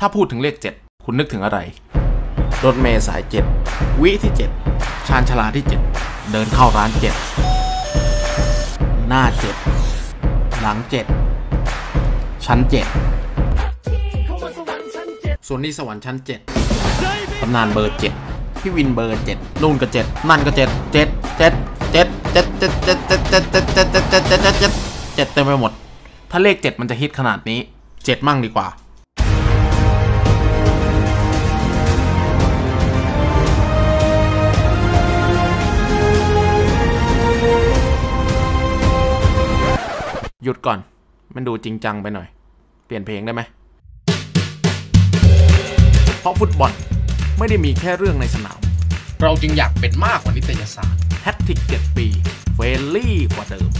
ถ้าพูดถึงเลข 7 คุณนึกถึงอะไร รถเมย์สาย 7 วิที่ 7 ชานชลาที่ 7 เดินเข้าร้าน 7 หน้า 7 หลัง 7 ชั้น 7 ส่วนนี้สวรรค์ชั้น 7 ตำนานเบอร์ 7 พี่วินเบอร์ 7 นู่นก็ 7 นั่นก็ 7 7 7 7 7 7 7 7 7 7 7 7 7 7 7 7 7เต็มไปหมด ถ้าเลข7มันจะฮิตขนาดนี้7มั่งดีกว่า ยุดก่อน มันดูจริงจังไปหน่อย เปลี่ยนเพลงได้ไหม เพราะฟุตบอลไม่ได้มีแค่เรื่องในสนาม เราจึงอยากเป็นมากกว่านิตยสารแฮตติก7ปี เฟรนลี่กว่าเดิม